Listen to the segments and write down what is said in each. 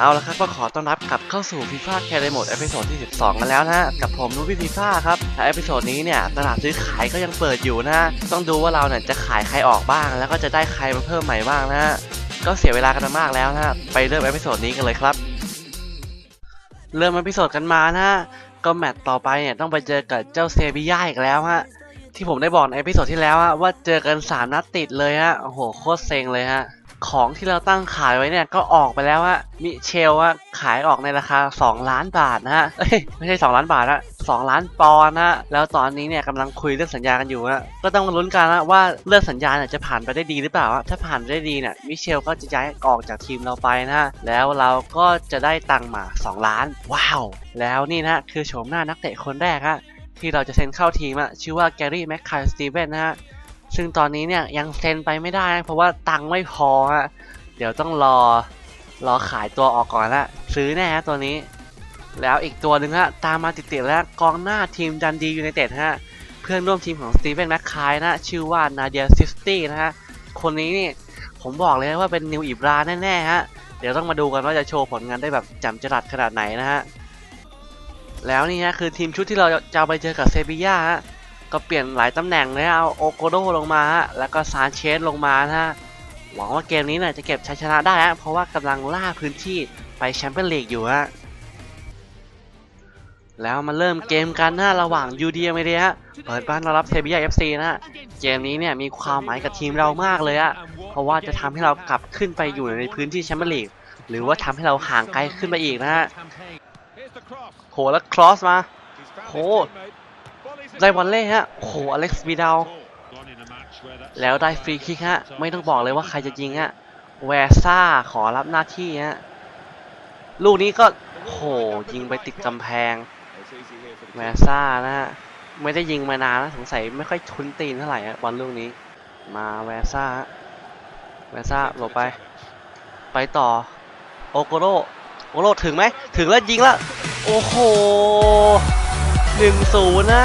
เอาละครับก็ขอต้อนรับกลับเข้าสู่ฟีฟ่าแคร์ไดโหมดเอพิโซดที่ 12 กันแล้วนะฮะกับผมนูพี่ฟีฟ่าครับและเอพิโซดนี้เนี่ยตลาดซื้อขายก็ยังเปิดอยู่นะฮะต้องดูว่าเราเนี่ยจะขายใครออกบ้าง แล้วก็จะได้ใครมาเพิ่มใหม่บ้างนะฮะก็เสียเวลากันมากแล้วนะฮะไปเริ่มเอพิโซดนี้กันเลยครับ เริ่มเอพิโซดกันมานะฮะก็แมตต์ต่อไปเนี่ยต้องไปเจอกับเจ้าเซบีย่าอีกแล้วฮะที่ผมได้บอกในเอพิโซดที่แล้วว่าเจอกันสามนัดติดเลยฮะโอ้โหโคตรเซ็งเลยฮะ ของที่เราตั้งขายไว้เนี่ยก็ออกไปแล้วฮะมิเชลฮะขายออกในราคา 2 ล้านบาทนะฮะไม่ใช่ 2 ล้านบาทนะ2ล้านปอนด์นะแล้วตอนนี้เนี่ยกำลังคุยเรื่องสัญญากันอยู่ฮะก็ต้องลุ้นกันนะว่าเรื่องสัญญาเนี่ยจะผ่านไปได้ดีหรือเปล่าถ้าผ่านไปได้ดีเนี่ยมิเชลก็จะย้ายออกจากทีมเราไปนะฮะแล้วเราก็จะได้ตังค์มา 2 ล้าน ว้าว แล้วนี่นะฮะคือโฉมหน้านักเตะคนแรกฮะที่เราจะเซ็นเข้าทีมอะชื่อว่าแกรี่แมคคายสตีเวนนะฮะ ซึ่งตอนนี้เนี่ยยังเซ็นไปไม่ได้นะเพราะว่าตังค์ไม่พอฮะเดี๋ยวต้องรอรอขายตัวออกก่อนละซื้อแน่ฮะตัวนี้ แล้วอีกตัวหนึ่งฮะตามมาติดๆแล้วกองหน้าทีมดันดียูไนเต็ดฮะเพื่อนร่วมทีมของสตีเฟนแมคคายนะชื่อว่านาเดียซิสตี้นะฮะคนนี้นี่ผมบอกเลยว่าเป็นนิวอิบราแน่ๆฮะเดี๋ยวต้องมาดูกันว่าจะโชว์ผลงานได้แบบจำจรัดขนาดไหนนะฮะแล้วนี่ฮะคือทีมชุดที่เราจะไปเจอกับเซบีย่าฮะ ก็เปลี่ยนหลายตำแหน่งเลยเอาโอโกโดลงมาฮะแล้วก็ซานเชสลงมานะฮะหวังว่าเกมนี้เนี่ยจะเก็บชัยชนะได้ฮะเพราะว่ากำลังล่าพื้นที่ไปแชมเปี้ยนลีกอยู่ฮะแล้วมาเริ่มเกมกันนะระหว่างยูดีเมเดียเปิดบ้านรับเทบิยาเอฟซีนะเกมนี้เนี่ยมีความหมายกับทีมเรามากเลยอะเพราะว่าจะทำให้เรากลับขึ้นไปอยู่ในพื้นที่แชมเปี้ยนลีกหรือว่าทำให้เราห่างไกลขึ้นไปอีกนะฮะโหแล้วครอสมาโห ได้บอลเล่ฮะโหอเล็กซ์วีดาลแล้วได้ฟรีคิกฮะ ไม่ต้องบอกเลยว่าใครจะยิงฮะแวซ่าขอรับหน้าที่ฮะ ลูกนี้ก็โหยิงไปติดกำแพง แวซ่านะฮะ ไม่ได้ยิงมานานนะสงสัยไม่ค่อยชุนตีนเท่าไหร่บอลลูกนี้ มาแวซ่าแวซ่าหลบไป ไปต่อ โอโกโรโอโกโรถึงไหม ถึงแล้วยิงแล้ว โอ้โหหนึ่งศูนย์นะ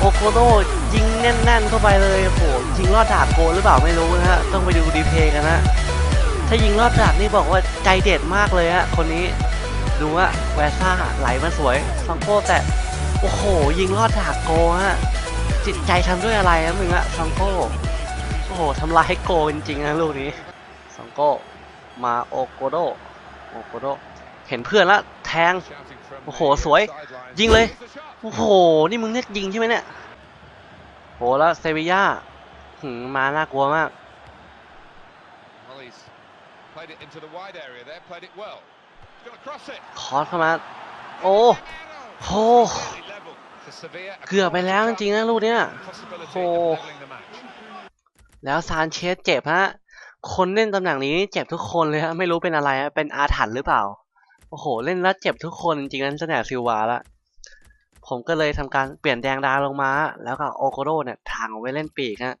โอโกโนยิงแน่นๆเข้าไปเลยโหยิงลอดดาบโกหรือเปล่าไม่รู้นะฮะต้องไปดูดีเพย์กันนะถ้ายิงลอดดาบนี่บอกว่าใจเด็ดมากเลยฮะคนนี้ดูว่าแวซ่าไหลมาสวยซังโก้แต่โอ้โห ยิงลอดดาบโกฮะจิตใจทำด้วยอะไรนะมึงอะซังโก้โอ้โหทำลายให้โกจริงๆนะลูกนี้ซังโก้มาโอโกโดโอโกโดเห็นเพื่อนละแทงโอ้โหสวย ยิงเลย โอ้โห นี่มึงเนี่ยยิงใช่ไหมเนี่ยโหแล้วเซบีย่าหืมมาน่ากลัวมาก Well, he's played it into the wide area there, played it well. He's going to cross it. คอสเข้ามา โอ้โห Really level to Sevilla. A เกือบไปแล้วจริงๆนะลูกเนี้ย possibility Oh. of leveling the match. แล้วซานเชสเจ็บฮะ คนเล่นตำแหน่งนี้เจ็บทุกคนเลยฮะ ไม่รู้เป็นอะไรฮะ เป็นอาถรรพ์หรือเปล่า โอ้โห เล่นแล้วเจ็บทุกคนจริงๆนั้นแสดงซิลวาละ ผมก็เลยทำการเปลี่ยนแดงดาลงมา แล้วก็โอโกโดเนี่ยทางเอาไว้เล่นปีกฮะ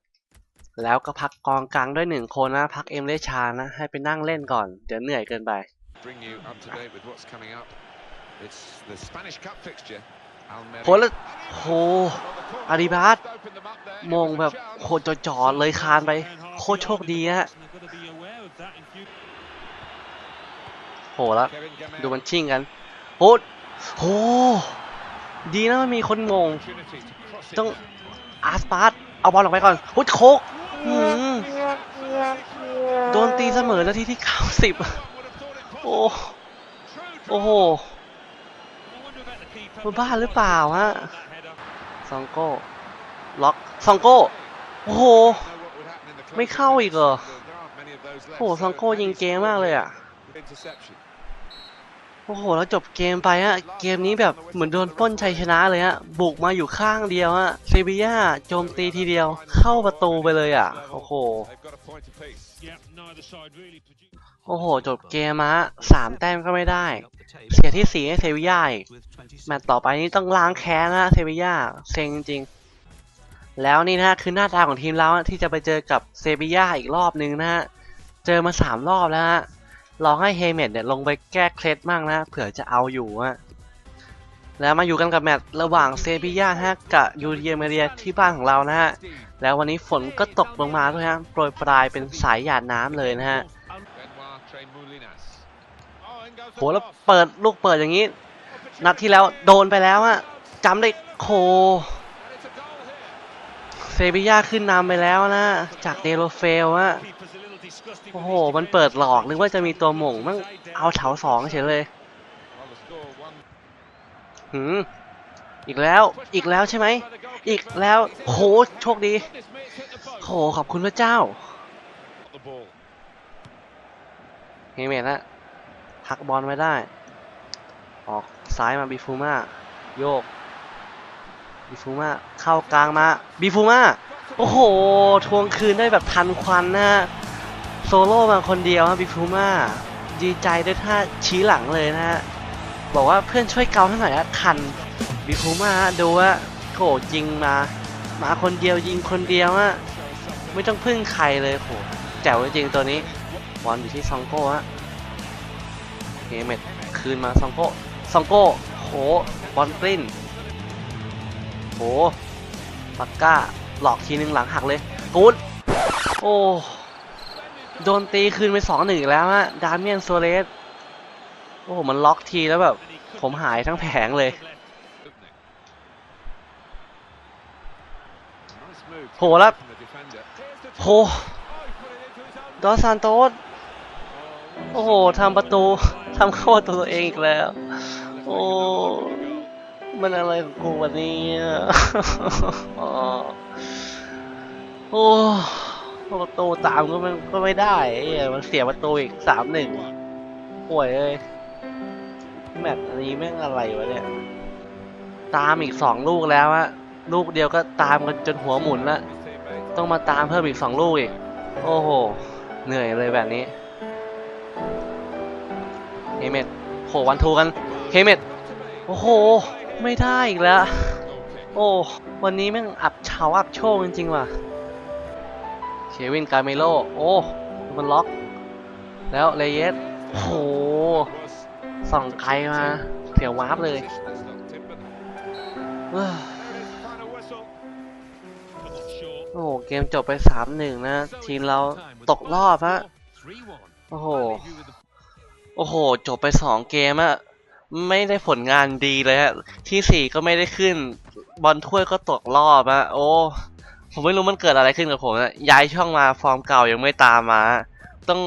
แล้วก็พักกองกลางด้วยหนึ่งคนนะ พักเอ็มเลชานะ ให้ไปนั่งเล่นก่อน เดี๋ยวเหนื่อยเกินไป Bring you up to date with what's coming up. It's the Spanish Cup fixture. โหแล้วโหอาริบาสมงแบบโคตรจอดๆเลยคานไป โคตรโชคดีฮะโหแล้วดูมันชิ่งกัน โหโห ดีนะมันมีคนงง ต้องอาร์สปาร์ตเอาบอลออกไปก่อนโหโคกโดนตีเสมอนาทีที่ 90 โอ้โอ้โหมันบ้าหรือเปล่าฮะซองโก้ ล็อกซองโก้ โอ้โห ไม่เข้าอีกเหรอโอ้โหซองโก้ยิงเกมมากเลยอะ โอ้โห แล้วจบเกมไปฮะ เกมนี้แบบเหมือนโดนป้นชัยชนะเลยฮะ บุกมาอยู่ข้างเดียวฮะเซบีย่าโจมตีทีเดียว เข้าประตูไปเลยอะ โอ้โห โอ้โห จบเกมมาฮะสามแต้มก็ไม่ได้ เสียที่สี่ให้เซบีย่าอีก แมตต์ต่อไปนี้ต้องล้างแค้นนะเซบีย่าเซ็งจริงแล้วนี่นะคือหน้าตาของทีมเราที่จะไปเจอกับเซบีย่าอีกรอบนึงนะฮะ เจอมาสามรอบแล้วฮะ ลองให้เฮเมดเนี่ยลงไปแก้เคล็ดมั่งนะ เผื่อจะเอาอยู่อะแล้วมาอยู่กันกับแมตช์ระหว่างเซบีย่าฮะกับยูเดียเมเรียที่บ้านของเรานะฮะ แล้ววันนี้ฝนก็ตกลงมาด้วยฮะ โปรยปลายเป็นสายหยาดน้ำเลยนะฮะโหแล้วเปิดลูกเปิดอย่างนี้ นัดที่แล้วโดนไปแล้วอะจำได้โค เซบีย่าขึ้นนำไปแล้วนะ จากเดโรเฟลอะ โอ้โห มันเปิดหลอก นึกว่าจะมีตัวหม่งมันเอาเถาสองเฉยเลย หืม อีกแล้ว อีกแล้วใช่ไหม อีกแล้ว โห โชคดี โห ขอบคุณพระเจ้าเฮเมตนะหักบอลไว้ได้ ออกซ้ายมาบิฟูมาโยกบิฟูมาเข้ากลางมาบิฟูมาโอ้โห ทวงคืนได้แบบทันควันนะฮะ โซโล่มาคนเดียวฮะบิฟูมาดีใจด้วยท่าชี้หลังเลยนะฮะ บอกว่าเพื่อนช่วยเกาให้หน่อยนะคันบิฟูมาดูว่าโหยิงมา มาคนเดียวยิงคนเดียวอะไม่ต้องพึ่งใครเลยโหแจ๋วจริงตัวนี้บอลอยู่ที่ซองโก้ฮะเฮเมตคืนมาซองโก้ซองโก้โหบอลกลิ้นโหปักก้าหลอกทีนึงหลังหักเลยกูดโอ้ โดนตีคืนไปสองหนึ่งแล้วฮะดาเมียนโซเลสโอ้โหมันล็อกทีแล้วแบบ ผมหายทั้งแผงเลยโหแล้วโหดอสซานโตสโอ้โหทำประตูทำเข้าประตูตัวเองอีกแล้ว โอ้มันอะไรของกูวันนี้อะอ๋ อโอ้ประตูตามก็มันก็ไม่ได้ไอ้เหี้ยมันเสียประตูอีกสามหนึ่งป่วยเลยแมตช์อันนี้แม่งอะไรวะเนี่ย ตามอีกสองลูกแล้วอะลูกเดียวก็ตามกันจนหัวหมุนละต้องมาตามเพิ่มอีกสองลูกอีก โอ้โห เหนื่อยเลยแบบนี้เฮเมตโหวันทูกันเฮเมตโอ้โห ไม่ได้อีกแล้ว โอ้ วันนี้แม่งอับเฉาอับโชคจริงๆว่ะ เควินกาเมโล โอ้มันล็อก แล้วเลเยสโอ้โหส่องไกลมาเถียววาร์ปเลยโอ้โห เกมจบไป 3-1 นะ ทีมเราตกรอบฮะโอ้โห โอ้โห จบไป 2 เกมอะไม่ได้ผลงานดีเลยฮะ ที่ 4 ก็ไม่ได้ขึ้น บอลถ้วยก็ตกรอบอะโอ้ ผมไม่รู้มันเกิดอะไรขึ้นกับผมนะย้ายช่องมาฟอร์มเก่ายังไม่ตามมา ต้อง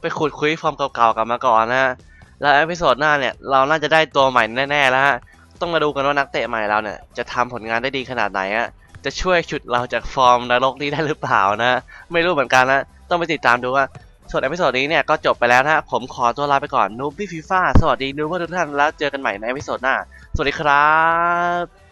ไปขุดคุยฟอร์มเก่าๆกลับมาก่อนนะฮะแล้วเอพิโซดหน้าเนี่ยเราน่าจะได้ตัวใหม่แน่ๆแล้วฮะต้องมาดูกันว่านักเตะใหม่เราเนี่ยจะทำผลงานได้ดีขนาดไหนอะจะช่วยฉุดเราจากฟอร์มนรกนี้ได้หรือเปล่านะ ไม่รู้เหมือนกันนะต้องไปติดตามดูว่าส่วนเอพิโซดนี้เนี่ยก็จบไปแล้วนะฮะผมขอตัวลาไปก่อนนูบี้ฟีฟ่าสวัสดีนูบทุกท่านแล้วเจอกันใหม่ในเอพิโซดหน้า สวัสดีครับ